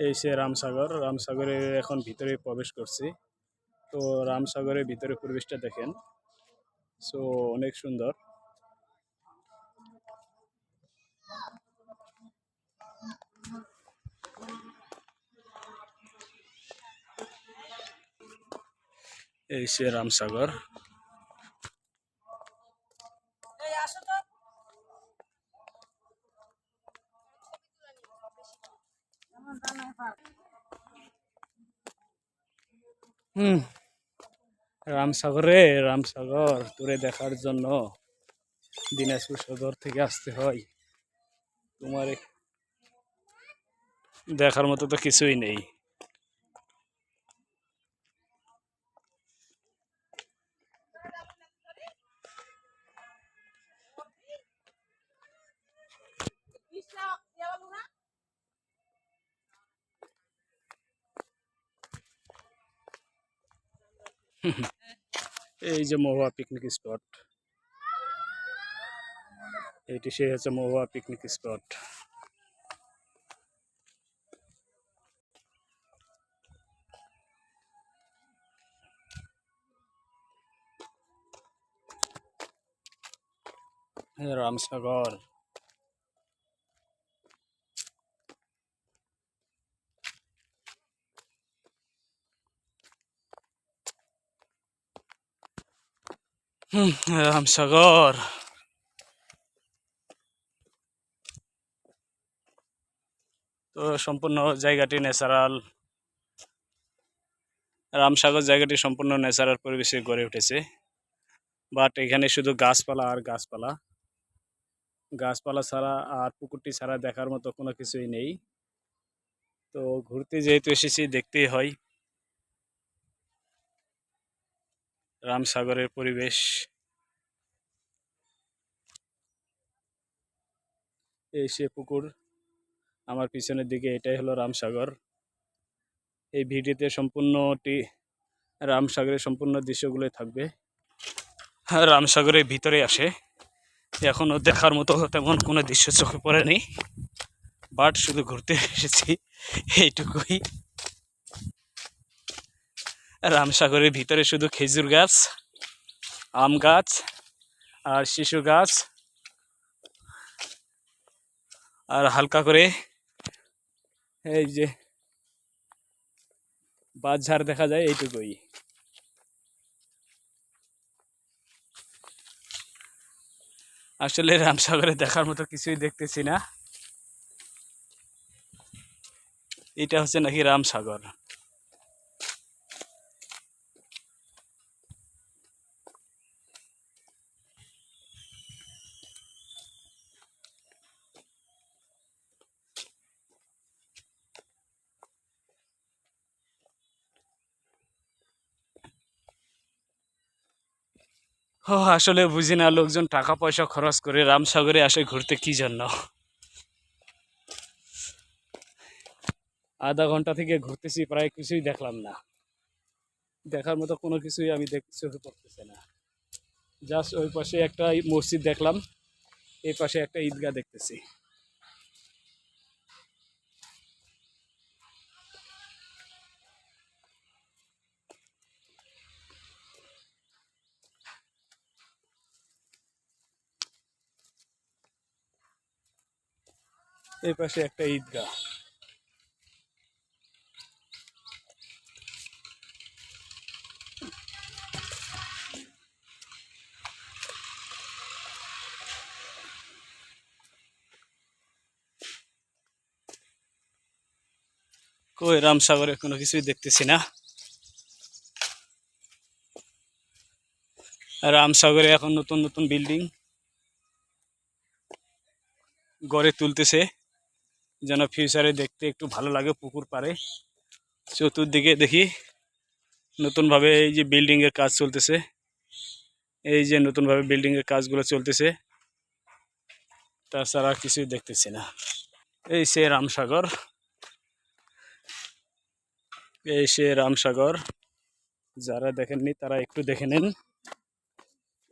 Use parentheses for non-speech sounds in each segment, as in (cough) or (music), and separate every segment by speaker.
Speaker 1: এই সে রামসাগর, রামসাগরে এখন ভিতরে প্রবেশ করছি। তো রামসাগরের ভিতরে পরিবেশটা দেখেন। সো অনেক সুন্দর। এই সে রামসাগর। হুম। রামসাগরে, রামসাগর তোরে দেখার জন্য দিনাজপুর সদর থেকে আসতে হয়। তোমার দেখার মতো তো কিছুই নেই। (laughs) এই যে মহুয়া পিকনিক স্পট এটি সে হচ্ছে মহুয়া পিকনিক স্পট রামসাগর। রামসাগর তো সম্পূর্ণ জায়গাটি ন্যাচারাল রামসাগর জায়গাটি সম্পূর্ণ ন্যাচারাল পরিবেশে গড়ে উঠেছে। বাট এখানে শুধু গাছপালা আর গাছপালা। গাছপালা ছাড়া আর পুকুরটি ছাড়া দেখার মতো কোনো কিছুই নেই। তো ঘুরতে যেহেতু এসেছি, দেখতেই হয়। রামসাগরের পরিবেশ। এই সে পুকুর আমার পিছনের দিকে এটাই হলো রামসাগর। এই ভিডিওতে সম্পূর্ণটি রামসাগরের সম্পূর্ণ দৃশ্যগুলোই থাকবে। হ্যাঁ, রামসাগরের ভিতরে আসে। এখনও দেখার মতো তেমন কোনো দৃশ্য চোখে পড়েনি। বাট শুধু ঘুরতে এসেছি। এইটুকুই। রামসাগরের ভিতরে শুধু খেজুর গাছ, আম গাছ আর শিশু গাছ আর হালকা করে এই যে বাঁশঝাড় দেখা যায় এইটুকুই। আসলে রামসাগরে দেখার মতো কিছুই দেখতেছি না। এটা হচ্ছে নাকি রামসাগর। ও আসলে বুঝি না, লোকজন টাকা পয়সা খরচ করে রামসাগরে আসে ঘুরতে, কি জন্য? আধা ঘণ্টা থেকে ঘুরতেছি, প্রায় কিছুই দেখলাম না। দেখার মতো কোনো কিছুই আমি দেখতে চোখে পড়তেছে না। জাস্ট ওই পাশে একটা মসজিদ দেখলাম, এই পাশে একটা ঈদগাহ দেখতেছি। এই পাশে একটা ঈদগাহ। কই, রামসাগরে কোনো কিছুই দেখতেছি না। রামসাগরে এখন নতুন নতুন বিল্ডিং গড়ে তুলতেছে। যেন ফিউচারে দেখতে একটু ভালো লাগে পুকুর পাড়ে। চতুর্দিকে দেখি নতুনভাবে এই যে বিল্ডিংয়ের কাজ চলতেছে। এই যে নতুনভাবে বিল্ডিংয়ের কাজগুলো চলতেছে। তাছাড়া কিছুই দেখতেছি না। এই সে রামসাগর। এই সে রামসাগর। যারা দেখেননি তারা একটু দেখে নেন।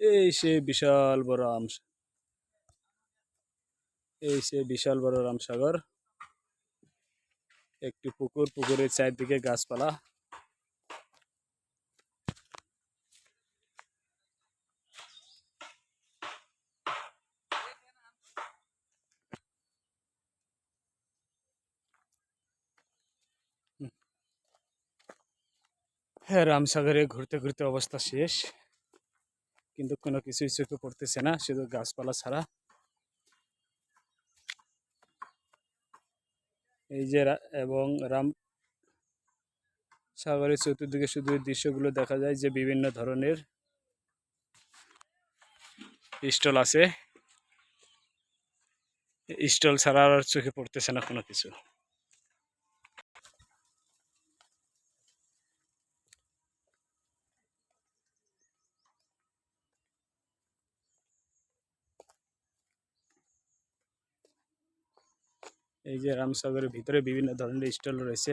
Speaker 1: এই সে বিশাল বড় রাম এই সে বিশাল বড় রামসাগর। একটি পুকুর, পুকুরের চারদিকে গাছপালা। হ্যাঁ রামসাগরে ঘুরতে ঘুরতে অবস্থা শেষ। কিন্তু কোনো কিছুই চোখে পড়তেছে না, শুধু গাছপালা ছাড়া। এই যে এবং রাম সাগরের চতুর্দিকে শুধু দৃশ্যগুলো দেখা যায় যে বিভিন্ন ধরনের স্টল আছে। স্টল ছাড়া আর চোখে পড়তেছে না কোনো কিছু। এই যে রামসাগরের ভিতরে বিভিন্ন ধরনের স্টল রয়েছে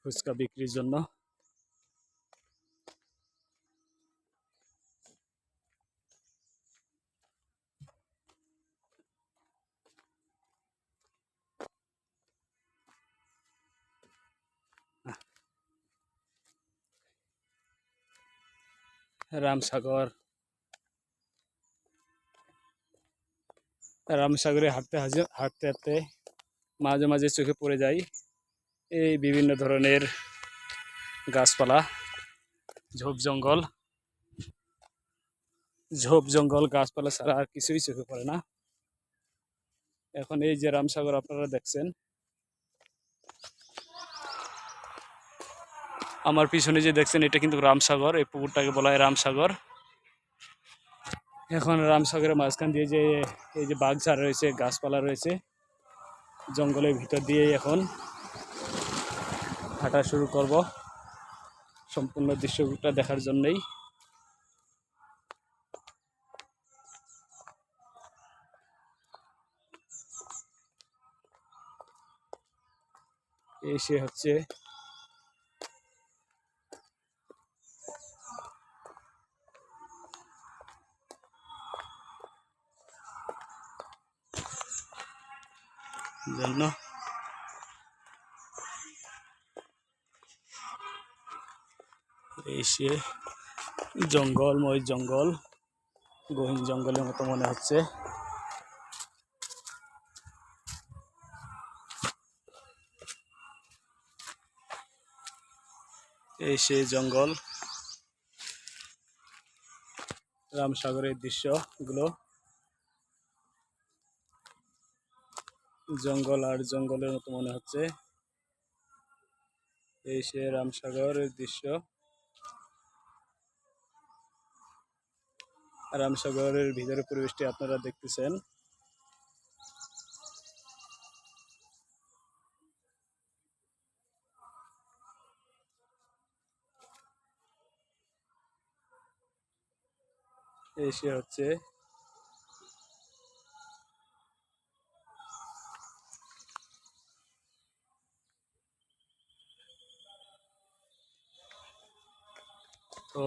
Speaker 1: ফুচকা বিক্রির জন্য। রামসাগর রামসাগরে হাঁটতে হাঁটতে হাঁটতে মাঝে মাঝে চোখে পড়ে যায় এই বিভিন্ন ধরনের গাছপালা, ঝোপ জঙ্গল। ঝোপ জঙ্গল গাছপালা ছাড়া আর কিছুই চোখে পড়ে না। এখন এই যে রামসাগর আপনারা দেখছেন। আমার পিছনে যে দেখছেন, এটা কিন্তু রামসাগর। এই পুকুরটাকে বলা হয় রামসাগর। এখন রামসাগরের মাঝখান দিয়ে যে, এই যে বাঘ বাগঝাড় রয়েছে, গাছপালা রয়েছে। জঙ্গলের ভিতর দিয়েই এখন হাঁটা শুরু করব। সম্পূর্ণ দৃশ্যটা দেখার জন্যই। এই সে হচ্ছে জন্য এই সে জঙ্গলময় জঙ্গল গহীন জঙ্গলের মতো মনে হচ্ছে। এই সে জঙ্গল রামসাগরের দৃশ্যগুলো। জঙ্গল আর জঙ্গলের মতো মনে হচ্ছে। এই সে রামসাগরের দৃশ্য। রামসাগরের ভিতরে পরিবেশটি আপনারা দেখতেছেন। এই সে হচ্ছে তো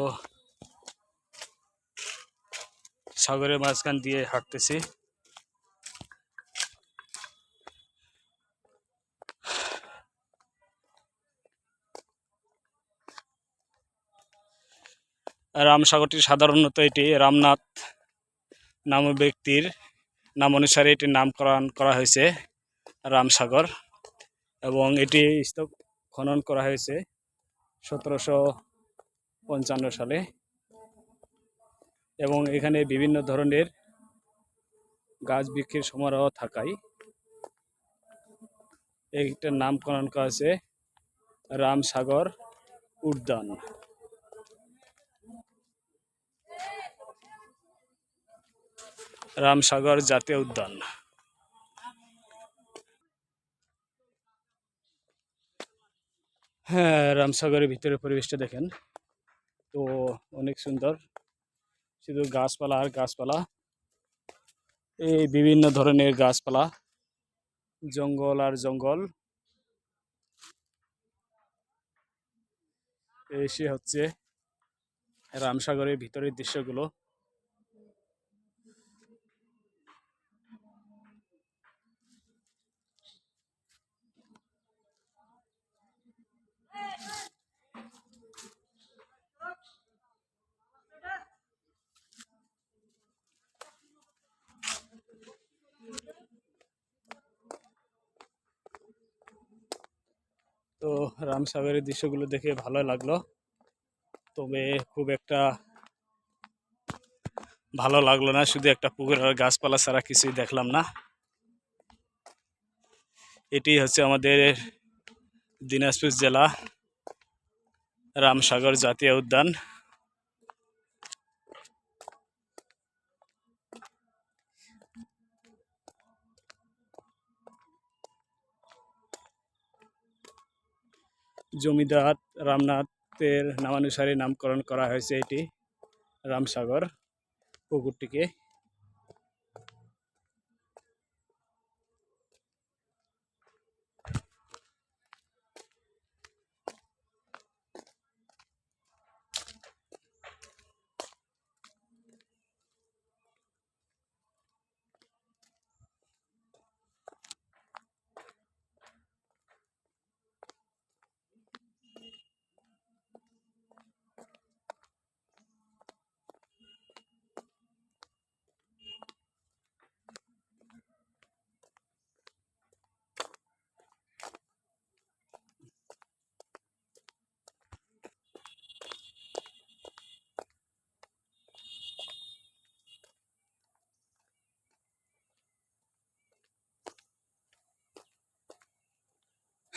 Speaker 1: সাগরের মাঝখান দিয়ে হাঁটতেছি। রামসাগরটি সাধারণত এটি রামনাথ নাম ব্যক্তির নাম অনুসারে এটির নামকরণ করা হয়েছে, রামসাগর। এবং এটি খনন করা হয়েছে সতেরোশো পঞ্চান্ন সালে। এবং এখানে বিভিন্ন ধরনের গাছ বৃক্ষের সমারোহ থাকায় এইটার নামকরণ করা হয়েছে রামসাগর উদ্যান। রামসাগর জাতীয় উদ্যান। হ্যাঁ রামসাগরের ভিতরে পরিবেশটা দেখেন। তো অনেক সুন্দর। শুধু গাছপালা আর গাছপালা, এই বিভিন্ন ধরনের গাছপালা, জঙ্গল আর জঙ্গল। এসে হচ্ছে রামসাগরের ভিতরের দৃশ্যগুলো। তো রামসাগরের দৃশ্যগুলো দেখে ভালো লাগল। তবে খুব একটা ভালো লাগল না, শুধু একটা পুকুর আর গাছপালা ছাড়া কিছুই দেখলাম না। এটি হচ্ছে আমাদের দিনাজপুর জেলা রামসাগর জাতীয় উদ্যান। জমিদার রামনাথের নামানুসারে নামকরণ করা হয়েছে এটি রামসাগর পুকুরটিকে।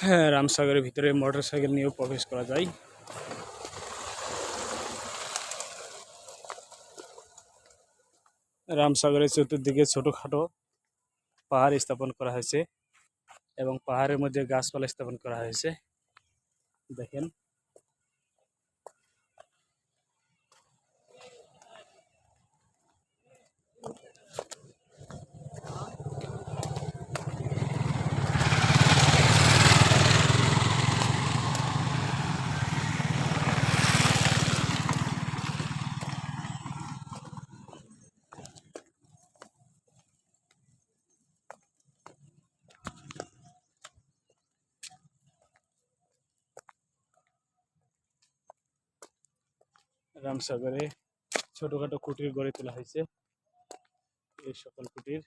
Speaker 1: হ্যাঁ রামসাগরের ভিতরে মোটর সাইকেল নিয়েও প্রবেশ করা যায়। রামসাগরের চতুর্দিকে ছোটোখাটো পাহাড় স্থাপন করা হয়েছে এবং পাহাড়ের মধ্যে গাছপালা স্থাপন করা হয়েছে। দেখেন। রামসাগরে ছোটোখাটো কুটির গড়ে তোলা হয়েছে। এই সকল কুটির।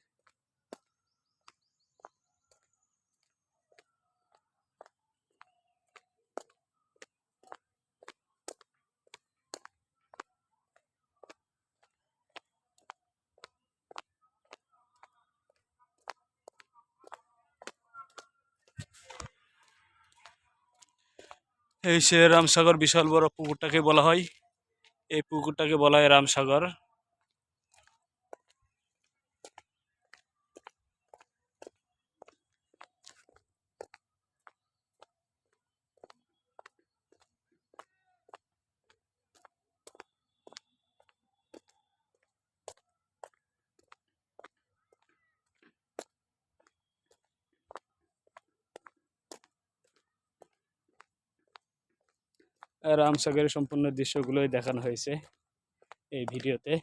Speaker 1: এই সে রামসাগর বিশাল বড় পুকুরটাকে বলা হয়। এই পুকুরটাকে বলা হয় রামসাগর। রামসাগরের সম্পূর্ণ দৃশ্যগুলোই দেখানো হয়েছে এই ভিডিওতে।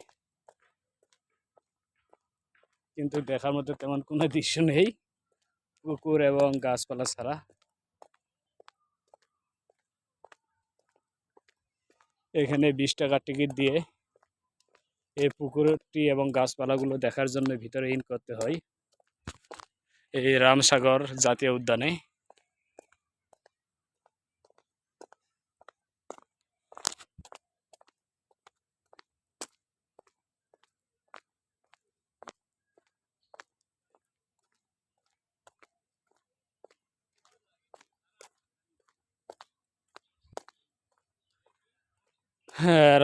Speaker 1: কিন্তু দেখার মতো তেমন কোনো দৃশ্য নেই। পুকুর এবং গাছপালা ছাড়া। এখানে বিশ টাকা টিকিট দিয়ে এই পুকুরটি এবং গাছপালাগুলো দেখার জন্য ভিতরে ইন করতে হয়। এই রামসাগর জাতীয় উদ্যানে।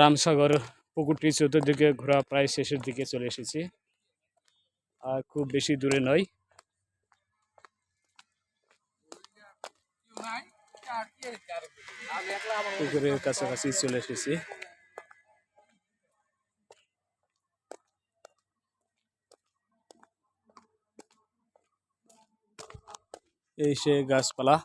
Speaker 1: রামসাগর পুকুরটি চতুর্দিকে ঘোরা প্রায় শেষের দিকে চলে এসেছি। আর খুব বেশি দূরে নয়। পুকুরের কাছাকাছি চলে এসেছি। এই সে গাছপালা।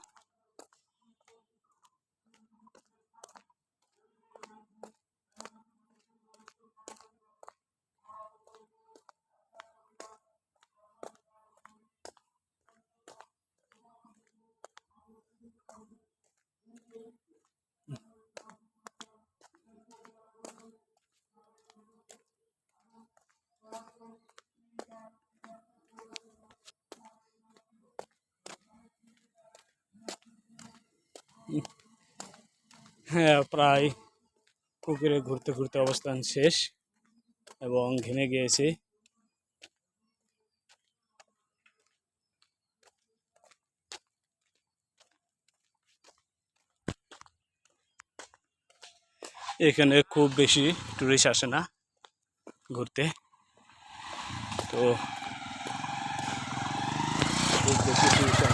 Speaker 1: প্রায় পুকুরে ঘুরতে ঘুরতে অবস্থান শেষ এবং ঘেমে গিয়েছি। এখানে খুব বেশি টুরিস্ট আসে না ঘুরতে। তো খুব বেশি টুরিস্ট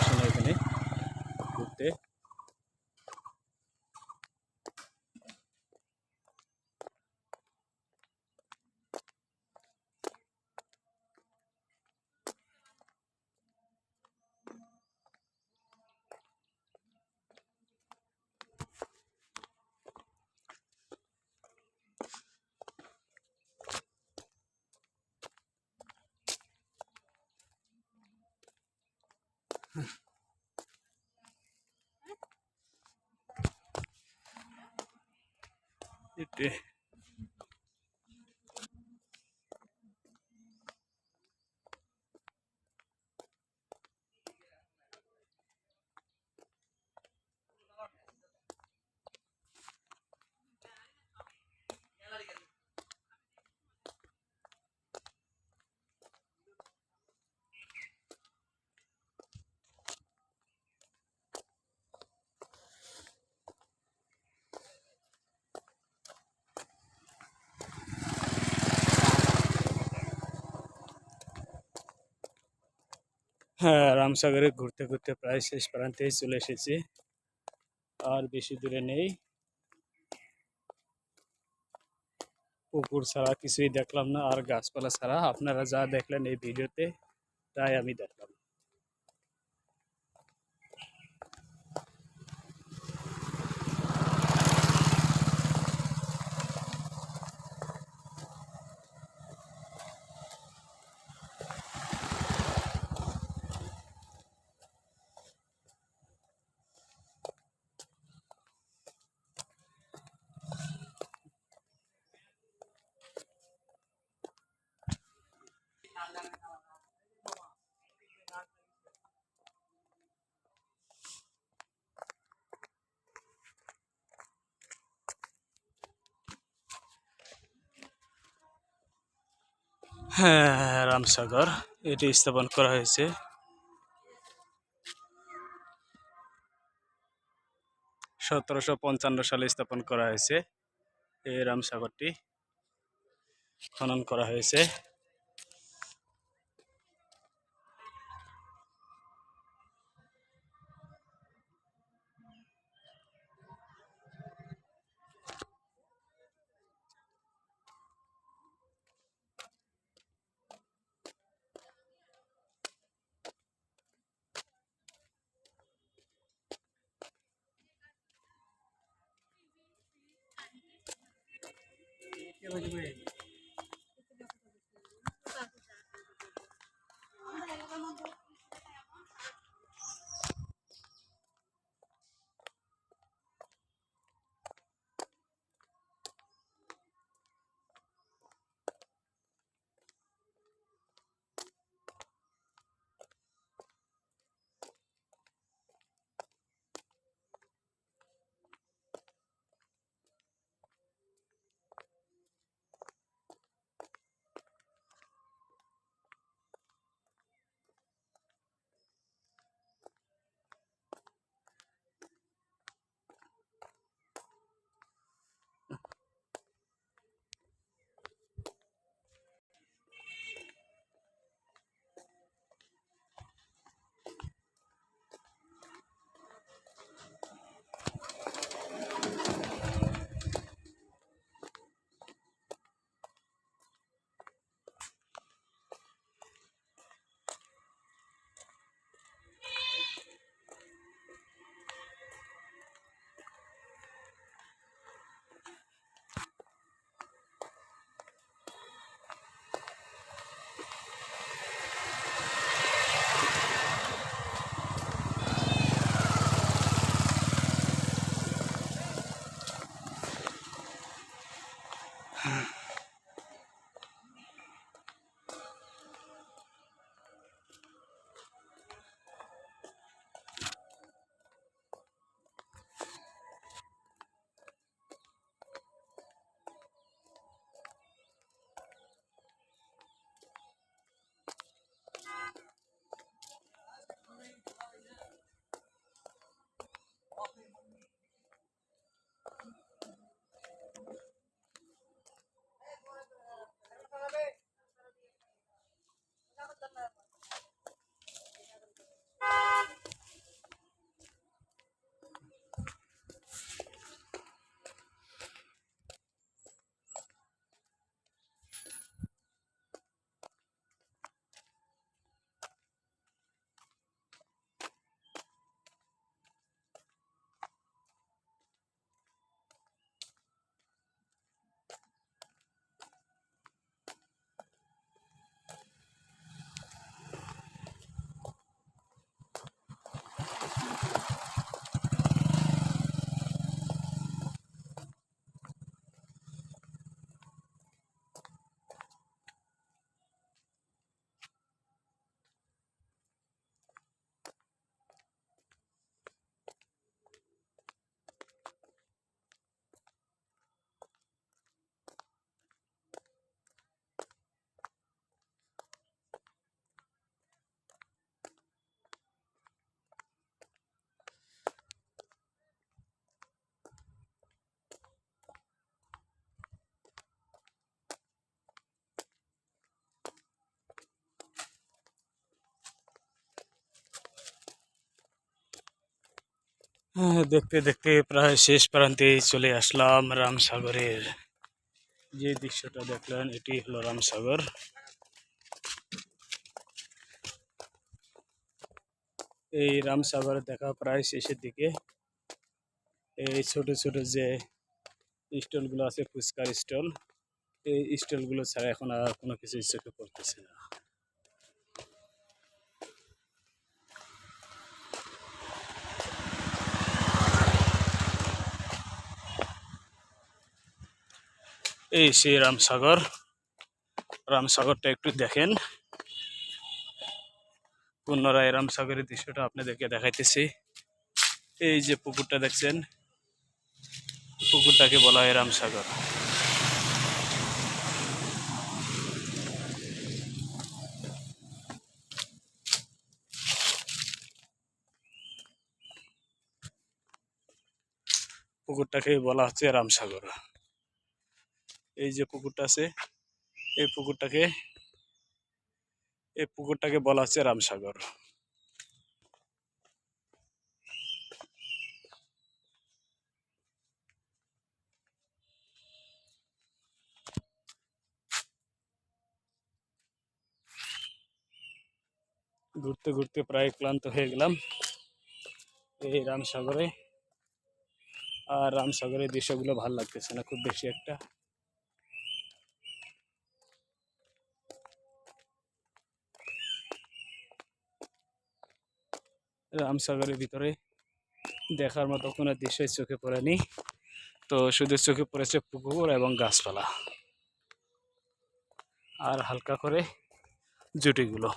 Speaker 1: Yeah. হ্যাঁ রামসাগরে ঘুরতে ঘুরতে প্রায় শেষ প্রান্তেই চলে এসেছি। আর বেশি দূরে নেই। পুকুর ছাড়া কিছুই দেখলাম না, আর গাছপালা ছাড়া। আপনারা যা দেখলেন এই ভিডিওতে, তাই আমি দেখলাম। রামসাগর। এটি স্থাপন করা হয়েছে। সতেরোশো পঞ্চান্ন সালে স্থাপন করা হয়েছে। এই রামসাগরটি খনন করা হয়েছে। দেখতে দেখতে প্রায় শেষ প্রান্তে চলে আসলাম রামসাগরের। যে দৃশ্যটা দেখলেন, এটি হলো রামসাগর। এই রামসাগর দেখা প্রায় শেষের দিকে। এই ছোট ছোট যে স্টলগুলো আছে, ফুচকার স্টল, এই স্টলগুলো ছাড়া এখন আর কোনো কিছু চোখে পড়তেছে না। এই সেই রামসাগর। রামসাগরটা একটু দেখেন। পুনরায় রামসাগরের দৃশ্যটা আপনাদেরকে দেখাইতেছি। এই যে পুকুরটা দেখছেন, পুকুরটাকে বলা হয় রামসাগর। পুকুরটাকে বলা হচ্ছে রামসাগর। এই যে পুকুরটা আছে, এই পুকুরটাকে এই পুকুরটাকে বলা হচ্ছে রামসাগর। ঘুরতে ঘুরতে প্রায় ক্লান্ত হয়ে গেলাম এই রামসাগরে। আর রামসাগরের দৃশ্যগুলো ভালো লাগতেছে না, খুব বেশি একটা। রামসাগরের ভিতরে দেখার মতো কোনো দৃশ্যই চোখে পড়েনি। তো শুধু চোখে পড়েছে পুকুর এবং গাছপালা। আর হালকা করে জুটিগুলো।